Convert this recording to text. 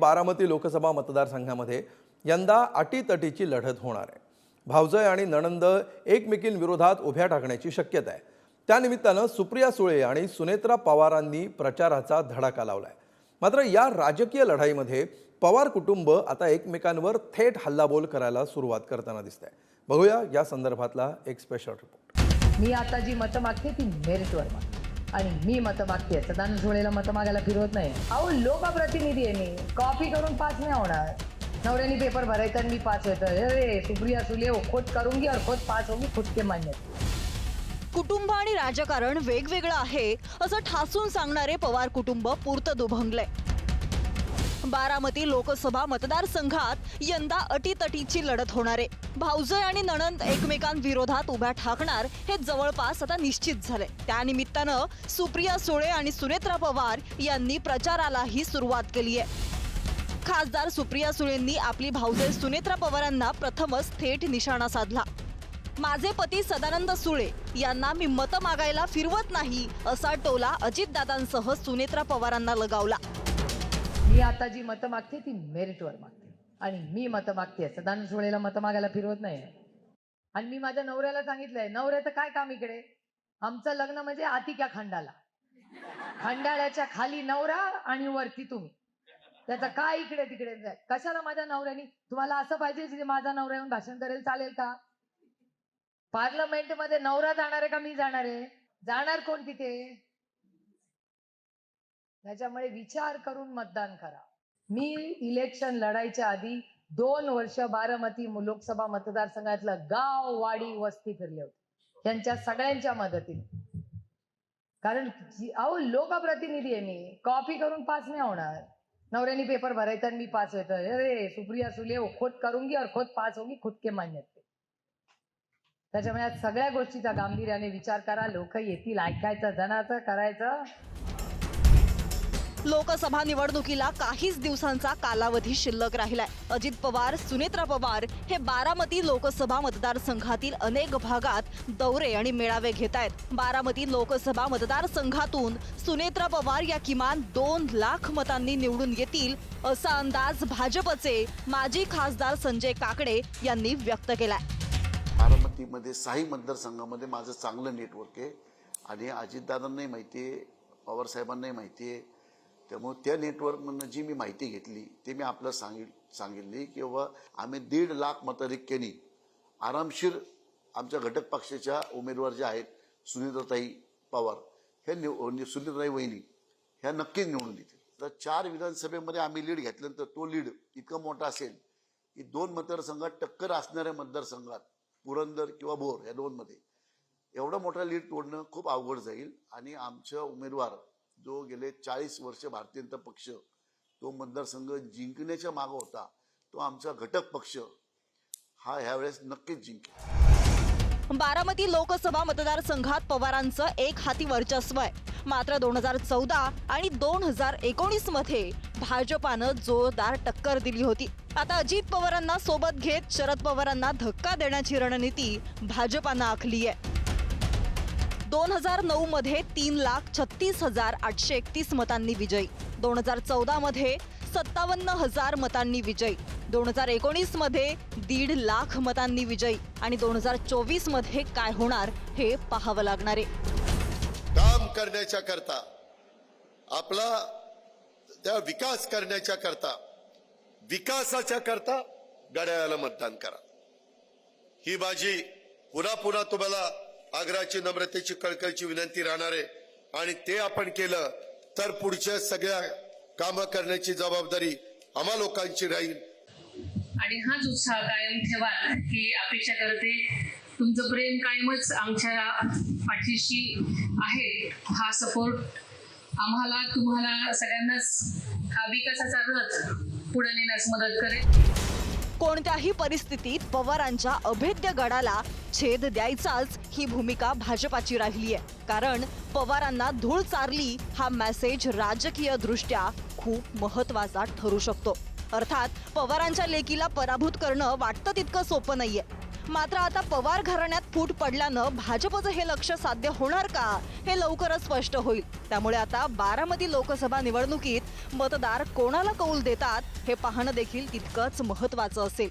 बारामती लोकसभा मतदारसंघामध्ये यंदा अटीतटीची लढत होणार आहे. भावजय आणि नणंद एकमेकींविरोधात उभ्या टाकण्याची शक्यता आहे. त्यानिमित्तानं सुप्रिया सुळे आणि सुनेत्रा पवारांनी प्रचाराचा धडाका लावलाय. मात्र या राजकीय लढाईमध्ये पवार कुटुंब आता एकमेकांवर थेट हल्लाबोल करायला सुरुवात करताना दिसत आहे बघूया या संदर्भातला एक स्पेशल रिपोर्ट मी आता जी मतं मागते ती मेरिटवर मागते. आणि मी मत मागते सदानंद झोळेला मतं मागायला फिरवत नाही. अहो लोकप्रतिनिधी आहे मी. कॉपी करून पास नाही होणार. नवऱ्यानी पेपर भरायचा आणि मी पास होतं. अरे सुप्रिया सुले हो, खोट करूंगी और खोट पास होगी खुद के मान्य कुटुंब आणि राजकारण वेगवेगळं आहे असं ठासून सांगणारे पवार कुटुंब पुरतं दुभंगलंय. बारामती लोकसभा मतदारसंघात यंदा अटीतटीची लढत होणार आहे. भाऊजय आणि नणंद एकमेकांविरोधात उभ्या ठाकणार हे जवळपास आता निश्चित झाले त्यानिमित्तानं सुप्रिया सुळे आणि सुनेत्रा पवार यांनी प्रचारालाही सुरुवात केली आहे. खासदार सुप्रिया सुळेंनी आपली भाऊजय सुनेत्रा पवारांना प्रथमच थेट निशाणा साधला. माझे पती सदानंद सुळे यांना मी मतं मागायला फिरवत नाही असा टोला अजितदादांसह सुनेत्रा पवारांना लगावला. मी आता जी मतं मागते ती मेरिटवर मागते. आणि मी मतं मागते सदानंद झोळेला मतं मागायला फिरवत नाही आणि मी माझ्या नवऱ्याला सांगितलंय नवऱ्याचं काय काम इकडे? आमचं लग्न म्हणजे आतिक्या खंडाला. खंडाळ्याच्या खाली नवरा आणि वरती तुम्ही. त्याचं काय इकडे तिकडे? जाय कशाला माझ्या नवऱ्यानी? तुम्हाला असं पाहिजे की माझा नवरा येऊन भाषण करेल चालेल का? पार्लमेंटमध्ये नवरा जाणार आहे का मी जाणार आहे? जाणार कोण तिथे? त्याच्यामुळे विचार करून मतदान करा. मी इलेक्शन लढायच्या आधी दोन वर्ष बारामती लोकसभा मतदारसंघातलं गाव वाडी वस्ती फिरले होते. त्यांच्या सगळ्यांच्या मदतीने. कारण अहो लोकप्रतिनिधी आहे मी. कॉपी करून पास नाही होणार. नवऱ्यानी पेपर भरायचा आणि मी पास होतं अरे सुप्रिया सुले हो, करूंगी और खोट पास होगी खुद के मान्य त्याच्यामुळे आज सगळ्या गोष्टीचा गांभीर्याने विचार करा. लोक येतील ऐकायचं जनाचं करायचं. लोकसभा निवडणुकीला काहीच दिवसांचा कालावधी शिल्लक राहिलाय. अजित पवार सुनेत्रा पवार हे बारामती लोकसभा मतदारसंघातील अनेक भागात दौरे आणि मेळावे घेत आहेत बारामती लोकसभा मतदारसंघातून सुनेत्रा पवार या किमान दोन लाख मतांनी निवडून येतील असा अंदाज भाजपचे माजी खासदार संजय काकडे यांनी व्यक्त केलाय. बारामतीमध्ये साई मतदारसंघामध्ये माझं चांगलं नेटवर्क आहे. आणि अजितदादांनाही माहिती आहे पवारसाहेबांनाही माहिती आहे. त्यामुळे त्या नेटवर्कमधनं जी मी माहिती घेतली ते मी आपलं सांगित सांगितली की बाबा आम्ही दीड लाख मताधिक्यानी आरामशीर आमच्या घटक पक्षाच्या उमेदवार ज्या आहेत सुनीताताई पवार ह्या निव नि- सुनीताताई वहिनी ह्या नक्कीच निवडून येतील तर चार विधानसभेमध्ये आम्ही लीड घेतल्यानंतर तो लीड इतका मोठा असेल की दोन मतदारसंघात टक्कर असणाऱ्या मतदारसंघात पुरंदर किंवा भोर या दोनमध्ये एवढा मोठा लीड तोडणं खूप अवघड जाईल आणि आमच्या उमेदवार जो गेले चाळीस वर्ष भारतीय जनता पक्ष तो मतदारसंघ जिंकण्याच्या मागं होता तो आमचा घटक पक्ष हा ह्यावेळेस नक्कीच जिंकेल. बारामती लोकसभा मतदारसंघात पवारांचं एक हाती वर्चस्व आहे. मात्र दोन हजार चौदा आणि दोन हजार एकोणीसमध्ये भाजपानं जोरदार टक्कर दिली होती. आता अजित पवारांना सोबत घेत शरद पवारांना धक्का देण्याची रणनीती भाजपानं आखली आहे. दोन हजार नऊ मध्ये तीन लाख छत्तीस हजार आठशे एकतीस मतांनी विजयी. दोन हजार चौदा मध्ये सत्तावन्न हजार मतांनी विजयी. दोन हजार एकोणीसमध्ये दीड लाख मतांनी विजयी. आणि दोन हजार चोवीसमध्ये काय होणार हे पाहावं लागणार. आहे काम करण्याच्या करता आपला त्या विकास करण्याच्या करता विकासाच्या करता गड्याला मतदान करा. ही बाजी पुन्हा पुन्हा तुम्हाला आग्रहाची नम्रतेची कळकळची विनंती राहणार आहे. आणि ते आपण केलं तर पुढच्या सगळ्या कामं करण्याची जबाबदारी आम्हा लोकांची राहील. आणि हाच उत्साह कायम ठेवा ही अपेक्षा करते. तुमचं प्रेम कायमच आमच्या पाठीशी आहे. हा सपोर्ट आम्हाला तुम्हाला सगळ्यांनाच. हा विकासाचा रथ पुढे नेण्यास मदत करेल. कोणत्याही परिस्थितीत पवारांच्या अभेद्य गडाला छेद द्यायचाच ही भूमिका भाजपाची राहिली आहे कारण पवारांना धूळ चारली हा मेसेज राजकीय दृष्ट्या खूप महत्त्वाचा ठरू शकतो. अर्थात पवारांच्या लेकीला पराभूत करणं वाटतं तितकं सोपं नाहीये. मात्र आता पवार घराण्यात फूट पडल्यानं भाजपचं हे लक्ष साध्य होणार का हे लवकरच स्पष्ट होईल. त्यामुळे आता बारामती लोकसभा निवडणुकीत मतदार कोणाला कौल देतात हे पाहणं देखील तितकंच महत्वाचं असेल.